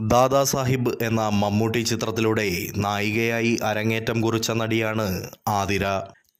ദാദാ സാഹിബ് എന്ന മമ്മൂട്ടി ചിത്രത്തിലൂടെ നായികയായി അരങ്ങേറ്റം കുറിച്ച നടിയാണ് ആതിര.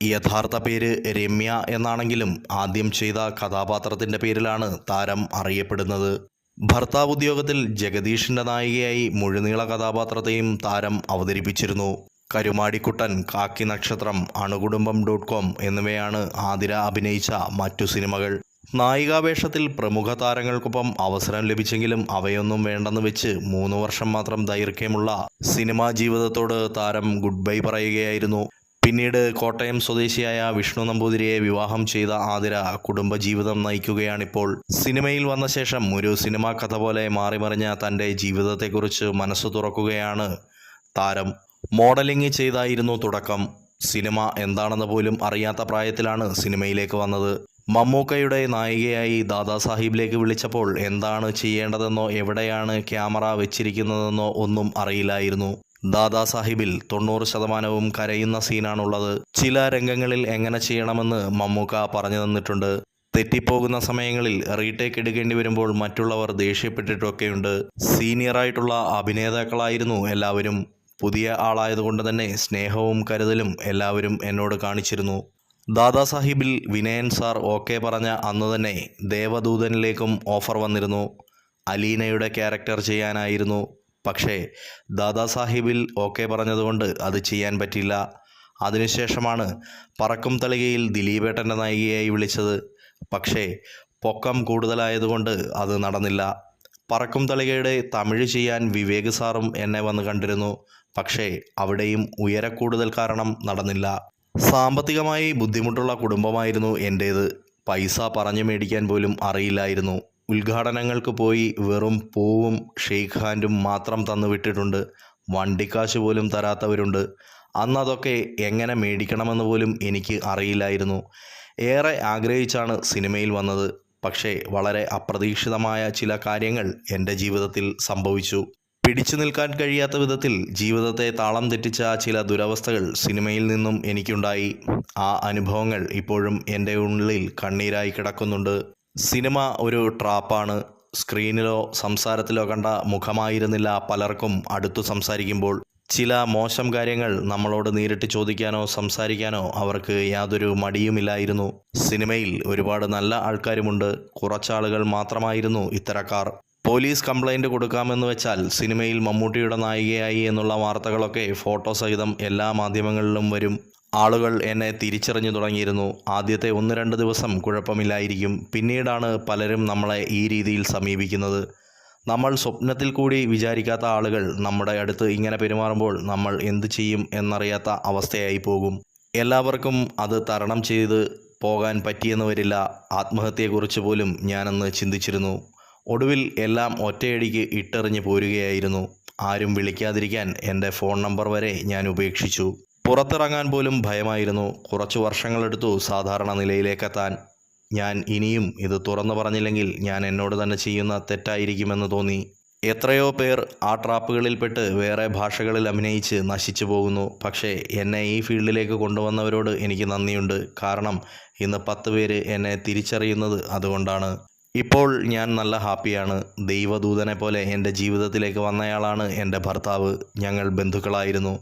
യഥാർത്ഥ പേര് രമ്യ എന്നാണെങ്കിലും ആദ്യം ചെയ്ത കഥാപാത്രത്തിന്റെ പേരിലാണ് താരം അറിയപ്പെടുന്നത്. ഭർത്താവ് ഉദ്യോഗത്തിൽ ജഗദീഷിന്റെ നായികയായി മുഴുനീള കഥാപാത്രത്തെയും താരം അവതരിപ്പിച്ചിരുന്നു. കരുമാടിക്കുട്ടൻ കാക്കി നക്ഷത്രം അണുകുടുംബം ഡോട്ട് കോം എന്നിവയാണ് ആതിര അഭിനയിച്ച മറ്റു സിനിമകൾ. നായികാവേഷത്തിൽ പ്രമുഖ താരങ്ങൾക്കൊപ്പം അവസരം ലഭിച്ചെങ്കിലും അവയൊന്നും വേണ്ടെന്ന് വെച്ച് മൂന്ന് വർഷം മാത്രം ദൈർഘ്യമുള്ള സിനിമാ ജീവിതത്തോട് താരം ഗുഡ് ബൈ പറയുകയായിരുന്നു. പിന്നീട് കോട്ടയം സ്വദേശിയായ വിഷ്ണു നമ്പൂതിരിയെ വിവാഹം ചെയ്ത ആതിര കുടുംബജീവിതം നയിക്കുകയാണിപ്പോൾ. സിനിമയിൽ വന്ന ശേഷം ഒരു സിനിമാ കഥ പോലെ മാറിമറിഞ്ഞ തന്റെ ജീവിതത്തെക്കുറിച്ച് മനസ്സ് തുറക്കുകയാണ് താരം. മോഡലിംഗ് ചെയ്തായിരുന്നു തുടക്കം. സിനിമ എന്താണെന്ന് പോലും അറിയാത്ത പ്രായത്തിലാണ് സിനിമയിലേക്ക് വന്നത്. മമ്മൂക്കയുടെ നായികയായി ദാദാസാഹിബിലേക്ക് വിളിച്ചപ്പോൾ എന്താണ് ചെയ്യേണ്ടതെന്നോ എവിടെയാണ് ക്യാമറ വെച്ചിരിക്കുന്നതെന്നോ ഒന്നും അറിയില്ലായിരുന്നു. ദാദാസാഹിബിൽ തൊണ്ണൂറ് ശതമാനവും കരയുന്ന സീനാണുള്ളത്. ചില രംഗങ്ങളിൽ എങ്ങനെ ചെയ്യണമെന്ന് മമ്മൂക്ക പറഞ്ഞു തന്നിട്ടുണ്ട്. തെറ്റിപ്പോകുന്ന സമയങ്ങളിൽ റീടേക്ക് എടുക്കേണ്ടി വരുമ്പോൾ മറ്റുള്ളവർ ദേഷ്യപ്പെട്ടിട്ടൊക്കെയുണ്ട്. സീനിയറായിട്ടുള്ള അഭിനേതാക്കളായിരുന്നു എല്ലാവരും. പുതിയ ആളായതുകൊണ്ട് തന്നെ സ്നേഹവും കരുതലും എല്ലാവരും എന്നോട് കാണിച്ചിരുന്നു. ദാദാ സാഹിബിൽ വിനയൻ സാർ ഓക്കെ പറഞ്ഞ അന്ന് തന്നെ ദേവദൂതനിലേക്കും ഓഫർ വന്നിരുന്നു. അലീനയുടെ ക്യാരക്ടർ ചെയ്യാനായിരുന്നു. പക്ഷേ ദാദാസാഹിബിൽ ഓക്കെ പറഞ്ഞതുകൊണ്ട് അത് ചെയ്യാൻ പറ്റില്ല അതിനുശേഷമാണ് പറക്കും തളികയിൽ ദിലീപേട്ടന്റെ നായികയായി വിളിച്ചത്. പക്ഷേ പൊക്കം കൂടുതലായതുകൊണ്ട് അത് നടന്നില്ല. പറക്കും തളികയുടെ തമിഴ് ചെയ്യാൻ വിവേക് സാറും എന്നെ വന്ന് കണ്ടിരുന്നു. പക്ഷേ അവിടെയും ഉയരക്കൂടുതൽ കാരണം നടന്നില്ല. സാമ്പത്തികമായി ബുദ്ധിമുട്ടുള്ള കുടുംബമായിരുന്നു എന്റേത് പൈസ പറഞ്ഞു മേടിക്കാൻ പോലും അറിയില്ലായിരുന്നു. ഉദ്ഘാടനങ്ങൾക്ക് പോയി വെറും പൂവും ഷെയ്ഖ് ഹാൻഡും മാത്രം തന്നു വിട്ടിട്ടുണ്ട്. വണ്ടിക്കാശ് പോലും തരാത്തവരുണ്ട്. അന്നതൊക്കെ എങ്ങനെ മേടിക്കണമെന്ന് പോലും എനിക്ക് അറിയില്ലായിരുന്നു. ഏറെ ആഗ്രഹിച്ചാണ് സിനിമയിൽ വന്നത്. പക്ഷേ വളരെ അപ്രതീക്ഷിതമായ ചില കാര്യങ്ങൾ എന്റെ ജീവിതത്തിൽ സംഭവിച്ചു. പിടിച്ചു നിൽക്കാൻ കഴിയാത്ത വിധത്തിൽ ജീവിതത്തെ താളം തെറ്റിച്ച ചില ദുരവസ്ഥകൾ സിനിമയിൽ നിന്നും എനിക്കുണ്ടായി. ആ അനുഭവങ്ങൾ ഇപ്പോഴും എന്റെ ഉള്ളിൽ കണ്ണീരായി കിടക്കുന്നുണ്ട്. സിനിമ ഒരു ട്രാപ്പാണ്. സ്ക്രീനിലോ സംസാരത്തിലോ കണ്ട മുഖമായിരുന്നില്ല പലർക്കും അടുത്തു സംസാരിക്കുമ്പോൾ. ചില മോശം കാര്യങ്ങൾ നമ്മളോട് നേരിട്ട് ചോദിക്കാനോ സംസാരിക്കാനോ അവർക്ക് യാതൊരു മടിയുമില്ലായിരുന്നു. സിനിമയിൽ ഒരുപാട് നല്ല ആൾക്കാരുമുണ്ട്. കുറച്ചാളുകൾ മാത്രമായിരുന്നു ഇത്തരക്കാർ. പോലീസ് കംപ്ലൈന്റ് കൊടുക്കാമെന്ന് വെച്ചാൽ സിനിമയിൽ മമ്മൂട്ടിയുടെ നായികയായി എന്നുള്ള വാർത്തകളൊക്കെ ഫോട്ടോ സഹിതം എല്ലാ മാധ്യമങ്ങളിലും വരും. ആളുകൾ എന്നെ തിരിച്ചറിഞ്ഞു തുടങ്ങിയിരുന്നു. ആദ്യത്തെ ഒന്ന് രണ്ട് ദിവസം കുഴപ്പമില്ലായിരിക്കും. പിന്നീടാണ് പലരും നമ്മളെ ഈ രീതിയിൽ സമീപിക്കുന്നത്. നമ്മൾ സ്വപ്നത്തിൽ കൂടി വിചാരിക്കാത്ത ആളുകൾ നമ്മുടെ അടുത്ത് ഇങ്ങനെ പെരുമാറുമ്പോൾ നമ്മൾ എന്ത് ചെയ്യും എന്നറിയാത്ത അവസ്ഥയായി പോകും. എല്ലാവർക്കും അത് തരണം ചെയ്ത് പോകാൻ പറ്റിയെന്ന് വരില്ല. ആത്മഹത്യയെക്കുറിച്ച് പോലും ഞാനന്ന് ചിന്തിച്ചിരുന്നു. ഒടുവിൽ എല്ലാം ഒറ്റയടിക്ക് ഇട്ടെറിഞ്ഞ് പോരുകയായിരുന്നു. ആരും വിളിക്കാതിരിക്കാൻ എന്റെ ഫോൺ നമ്പർ വരെ ഞാൻ ഉപേക്ഷിച്ചു. പുറത്തിറങ്ങാൻ പോലും ഭയമായിരുന്നു. കുറച്ചു വർഷങ്ങളെടുത്തു സാധാരണ നിലയിലേക്കെത്താൻ. ഞാൻ ഇനിയും ഇത് തുറന്നു പറഞ്ഞില്ലെങ്കിൽ ഞാൻ എന്നോട് തന്നെ ചെയ്യുന്ന തെറ്റായിരിക്കുമെന്ന് തോന്നി. എത്രയോ പേർ ആ ട്രാപ്പുകളിൽപ്പെട്ട് വേറെ ഭാഷകളിൽ അഭിനയിച്ച് നശിച്ചു പോകുന്നു. പക്ഷേ എന്നെ ഈ ഫീൽഡിലേക്ക് കൊണ്ടുവന്നവരോട് എനിക്ക് നന്ദിയുണ്ട്. കാരണം ഇന്ന് പത്ത് പേര് എന്നെ തിരിച്ചറിയുന്നത് അതുകൊണ്ടാണ്. ഇപ്പോൾ ഞാൻ നല്ല ഹാപ്പിയാണ്. ദൈവദൂതനെ പോലെ എന്റെ ജീവിതത്തിലേക്ക് വന്നയാളാണ് എന്റെ ഭർത്താവ്. ഞങ്ങൾ ബന്ധുക്കളായിരുന്നു.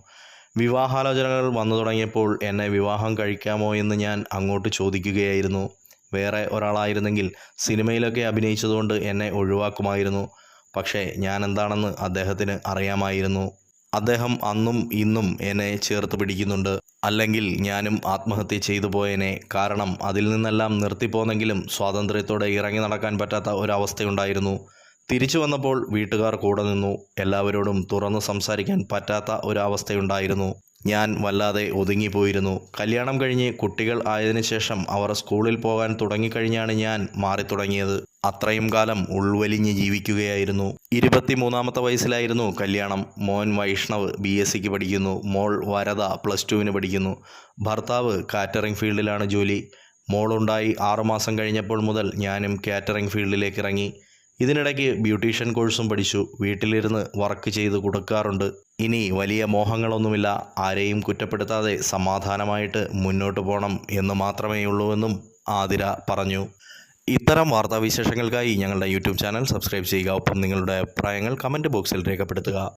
വിവാഹാലോചനകൾ വന്നു തുടങ്ങിയപ്പോൾ എന്നെ വിവാഹം കഴിക്കാമോ എന്ന് ഞാൻ അങ്ങോട്ട് ചോദിക്കുകയായിരുന്നു. വേറെ ഒരാളായിരുന്നെങ്കിൽ സിനിമയിലൊക്കെ അഭിനയിച്ചതുകൊണ്ട് എന്നെ ഒഴിവാക്കുമായിരുന്നു. പക്ഷേ ഞാൻ എന്താണെന്ന് അദ്ദേഹത്തിന് അറിയാമായിരുന്നു. അദ്ദേഹം അന്നും ഇന്നും എന്നെ ചേർത്ത് പിടിക്കുന്നുണ്ട്. അല്ലെങ്കിൽ ഞാനും ആത്മഹത്യ ചെയ്തു പോയേനെ. കാരണം അതിൽ നിന്നെല്ലാം നിർത്തിപ്പോന്നെങ്കിലും സ്വാതന്ത്ര്യത്തോടെ ഇറങ്ങി നടക്കാൻ പറ്റാത്ത ഒരവസ്ഥയുണ്ടായിരുന്നു. തിരിച്ചു വന്നപ്പോൾ വീട്ടുകാർ കൂടെ നിന്നു. എല്ലാവരോടും തുറന്നു സംസാരിക്കാൻ പറ്റാത്ത ഒരവസ്ഥയുണ്ടായിരുന്നു. ഞാൻ വല്ലാതെ ഒതുങ്ങിപ്പോയിരുന്നു. കല്യാണം കഴിഞ്ഞ് കുട്ടികൾ ആയതിനു ശേഷം അവർ സ്കൂളിൽ പോകാൻ തുടങ്ങിക്കഴിഞ്ഞാണ് ഞാൻ മാറി തുടങ്ങിയത് അത്രയും കാലം ഉൾവലിഞ്ഞ് ജീവിക്കുകയായിരുന്നു. ഇരുപത്തിമൂന്നാമത്തെ വയസ്സിലായിരുന്നു കല്യാണം. മോൻ വൈഷ്ണവ് ബി എസ് സിക്ക് പഠിക്കുന്നു. മോൾ വരദ പ്ലസ് ടുവിന് പഠിക്കുന്നു. ഭർത്താവ് കാറ്ററിംഗ് ഫീൽഡിലാണ് ജോലി. മോളുണ്ടായി ആറുമാസം കഴിഞ്ഞപ്പോൾ മുതൽ ഞാനും കാറ്ററിംഗ് ഫീൽഡിലേക്ക് ഇറങ്ങി. ഇതിനിടയ്ക്ക് ബ്യൂട്ടീഷ്യൻ കോഴ്സും പഠിച്ചു. വീട്ടിലിരുന്ന് വർക്ക് ചെയ്ത് കൊടുക്കാറുണ്ട്. ഇനി വലിയ മോഹങ്ങളൊന്നുമില്ല. ആരെയും കുറ്റപ്പെടുത്താതെ സമാധാനമായിട്ട് മുന്നോട്ട് പോകണം എന്ന് മാത്രമേ ഉള്ളൂവെന്നും ആതിര പറഞ്ഞു. ഇത്തരം വാർത്താവിശേഷങ്ങൾക്കായി ഞങ്ങളുടെ യൂട്യൂബ് ചാനൽ സബ്സ്ക്രൈബ് ചെയ്യുക. ഒപ്പം നിങ്ങളുടെ അഭിപ്രായങ്ങൾ കമന്റ് ബോക്സിൽ രേഖപ്പെടുത്തുക.